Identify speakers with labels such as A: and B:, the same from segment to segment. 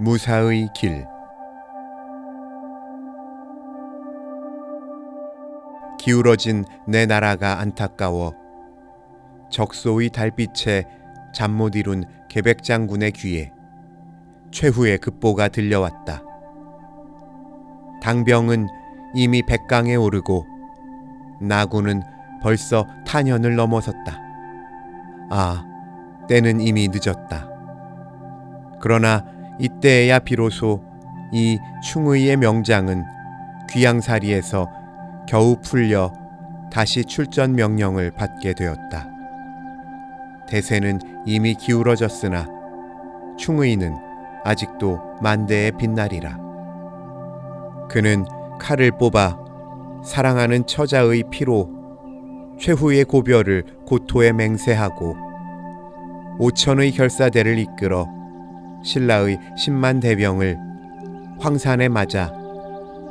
A: 무사의 길 기울어진 내 나라가 안타까워 적소의 달빛에 잠 못 이룬 계백 장군의 귀에 최후의 급보가 들려왔다. 당병은 이미 백강에 오르고 나군은 벌써 탄현을 넘어섰다. 아, 때는 이미 늦었다. 그러나 이때에야 비로소 이 충의의 명장은 귀양사리에서 겨우 풀려 다시 출전 명령을 받게 되었다. 대세는 이미 기울어졌으나 충의는 아직도 만대의 빛나리라. 그는 칼을 뽑아 사랑하는 처자의 피로 최후의 고별을 고토에 맹세하고 오천의 결사대를 이끌어 신라의 10만 대병을 황산에 맞아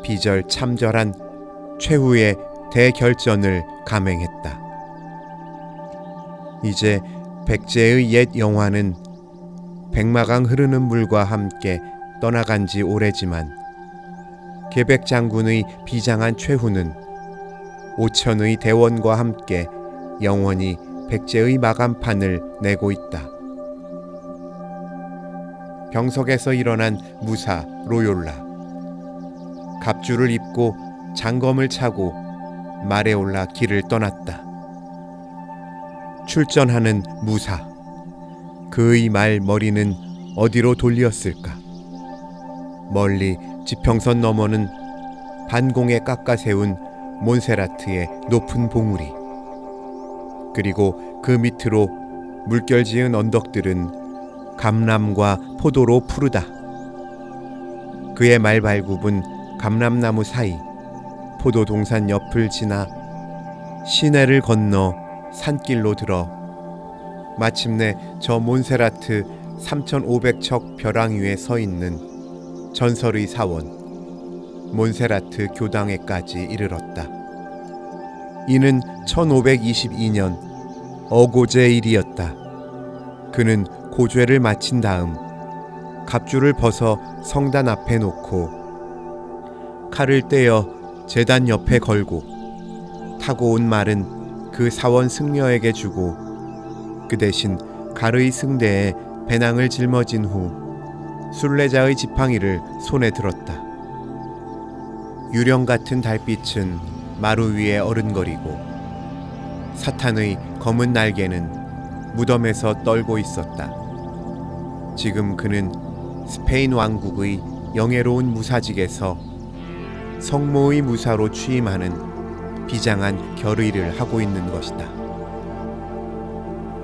A: 비절 참절한 최후의 대결전을 감행했다. 이제 백제의 옛 영화는 백마강 흐르는 물과 함께 떠나간 지 오래지만 계백 장군의 비장한 최후는 오천의 대원과 함께 영원히 백제의 마감판을 내고 있다. 병석에서 일어난 무사 로욜라. 갑주를 입고 장검을 차고 말에 올라 길을 떠났다. 출전하는 무사. 그의 말 머리는 어디로 돌리었을까? 멀리 지평선 너머는 반공에 깎아 세운 몬세라트의 높은 봉우리. 그리고 그 밑으로 물결 지은 언덕들은 감람과 포도로 푸르다. 그의 말발굽은 감람나무 사이 포도 동산 옆을 지나 시내를 건너 산길로 들어 마침내 저 몬세라트 3,500척 벼랑 위에 서 있는 전설의 사원 몬세라트 교당에까지 이르렀다. 이는 1522년 어고제 일이었다. 그는 고죄를 마친 다음 갑주를 벗어 성단 앞에 놓고 칼을 떼어 재단 옆에 걸고 타고 온 말은 그 사원 승려에게 주고 그 대신 가르의 승대에 배낭을 짊어진 후 순례자의 지팡이를 손에 들었다. 유령 같은 달빛은 마루 위에 어른거리고 사탄의 검은 날개는 무덤에서 떨고 있었다. 지금 그는 스페인 왕국의 영예로운 무사직에서 성모의 무사로 취임하는 비장한 결의를 하고 있는 것이다.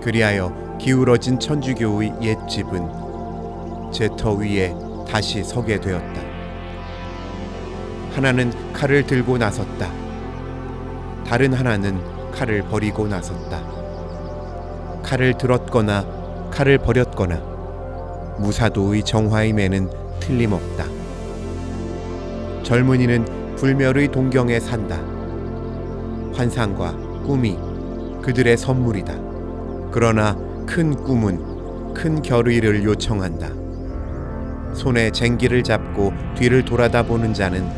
A: 그리하여 기울어진 천주교의 옛 집은 제터 위에 다시 서게 되었다. 하나는 칼을 들고 나섰다. 다른 하나는 칼을 버리고 나섰다. 칼을 들었거나 칼을 버렸거나 무사도의 정화임에는 틀림없다. 젊은이는 불멸의 동경에 산다. 환상과 꿈이 그들의 선물이다. 그러나 큰 꿈은 큰 결의를 요청한다. 손에 쟁기를 잡고 뒤를 돌아다 보는 자는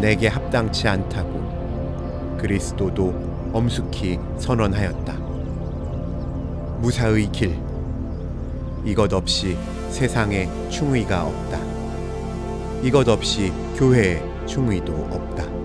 A: 내게 합당치 않다고 그리스도도 엄숙히 선언하였다. 무사의 길 이것 없이 세상에 충의가 없다. 이것 없이 교회에 충의도 없다.